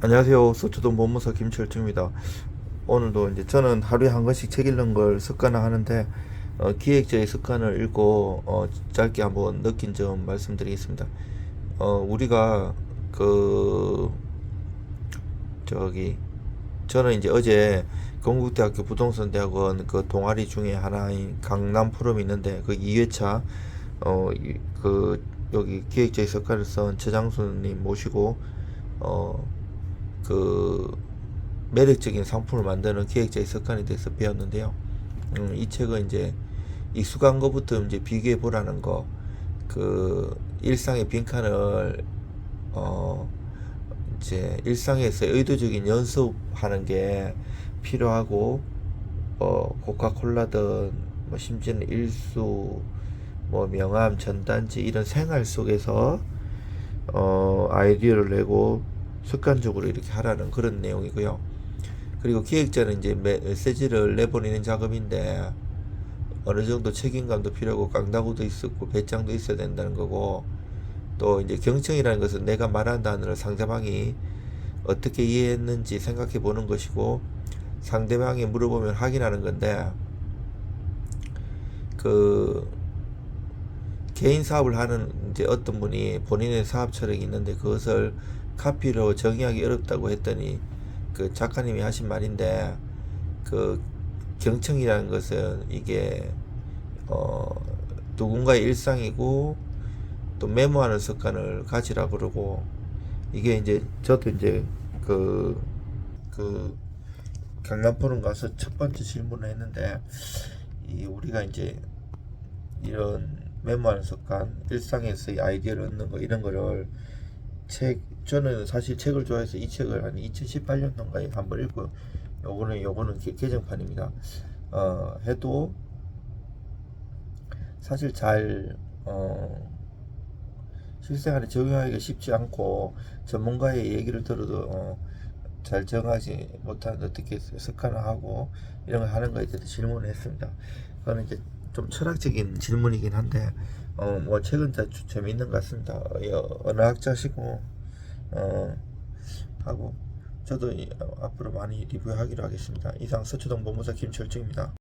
안녕하세요. 서초동 법무사 김철중입니다. 오늘도 이제 저는 하루에 한 권씩 책 읽는 걸 습관화 하는데 어, 기획자의 습관을 읽고 어, 짧게 한번 느낀 점 말씀드리겠습니다. 어, 우리가 그 저기 저는 이제 어제 건국대학교 부동산대학원 그 동아리 중에 하나인 강남 포럼이 있는데 그 2회차 어그 여기 기획자의 습관을 쓴 최장수님 모시고 어 그 매력적인 상품을 만드는 기획자의 습관에 대해서 배웠는데요. 음, 이 책은 이제 익숙한 것부터 이제 비교해 보라는 거, 그 일상의 빈칸을 어 이제 일상에서 의도적인 연습하는 게 필요하고 어 코카콜라든 뭐 심지어는 일수 뭐 명함 전단지 이런 생활 속에서 어 아이디어를 내고 습관적으로 이렇게 하라는 그런 내용이고요. 그리고 기획자는 이제 메시지를 내보내는 작업인데 어느 정도 책임감도 필요하고 깡다구도 있었고 배짱도 있어야 된다는 거고 또 이제 경청이라는 것은 내가 말한 단어를 상대방이 어떻게 이해했는지 생각해 보는 것이고 상대방이 물어보면 확인하는 건데 그 개인 사업을 하는 이제 어떤 분이 본인의 사업 철학이 있는데 그것을 카피로 정의하기 어렵다고 했더니 그 작가님이 하신 말인데 그 경청이라는 것은 이게 어 누군가의 일상이고 또 메모하는 습관을 가지라 그러고 이게 이제 저도 이제 그그 강남 포럼 가서 첫 번째 질문을 했는데 이 우리가 이제 이런 메모하는 습관, 일상에서의 아이디어를 얻는 거 이런 거를 책 저는 사실 책을 좋아해서 이 책을 한 2018년도인가에 한 번 읽고 요거는 요거는 개- 개정판입니다. 어 해도 사실 잘 어, 실생활에 적용하기가 쉽지 않고 전문가의 얘기를 들어도 어, 잘 정하지 못하는 어떻게 습관화하고 이런 걸 하는 거에 대해서 질문을 했습니다. 그거는 이제 좀 철학적인 질문이긴 한데 어, 뭐 책은 다 주- 재미있는 것 같습니다. 어, 언어학자시고 어, 하고 저도 앞으로 많이 리뷰하기로 하겠습니다. 이상 서초동 법무사 김철중입니다.